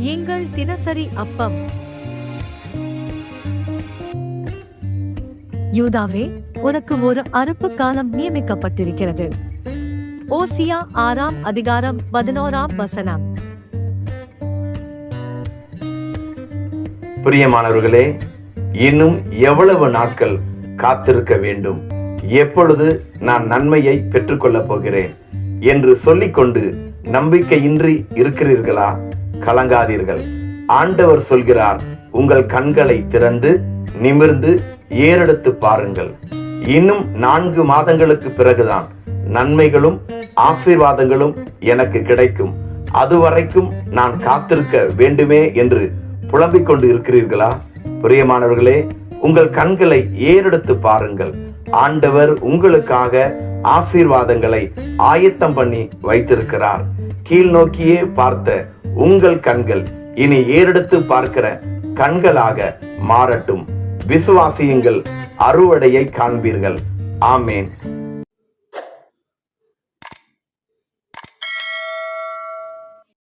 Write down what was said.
எங்கள் தினசரி அப்பம். யூதாவே உனக்கு ஒரு அறுப்பு காலம் நியமிக்கப்பட்டிருக்கிறது. ஓசியா ஆறாம் அதிகாரம் பதினோராம் வசனம். பிரியமானவர்களே இன்னும் எவ்வளவு நாட்கள் காத்திருக்க வேண்டும்? எப்பொழுது நான் நன்மையை பெற்றுக்கொள்ளப் போகிறேன்? என்று சொல்லிக்கொண்டு நம்பிக்கையின்றி இருக்கிறீர்களா? கலங்காதீர்கள். ஆண்டவர் சொல்கிறார் உங்கள் கண்களை திறந்து நிமிர்ந்து ஏறெடுத்து பாருங்கள். இன்னும் நான்கு மாதங்களுக்கு பிறகுதான் நன்மைகளும் ஆசீர்வாதங்களும் எனக்கு கிடைக்கும். அதுவரைக்கும் நான் காத்திருக்க வேண்டுமே என்று புலம்பிக் கொண்டு இருக்கிறீர்களா? பிரியமானவர்களே உங்கள் கண்களை ஏறெடுத்து பாருங்கள். ஆண்டவர் உங்களுக்காக ஆசீர்வாதங்களை ஆயத்தம் பண்ணி வைத்திருக்கிறார். கீழ் நோக்கியே பார்த்த உங்கள் கண்கள் இனி ஏறெடுத்து பார்க்கிற கண்களாக மாறட்டும். விசுவாசியுங்கள் அறுவடையை காண்பீர்கள். ஆமேன்.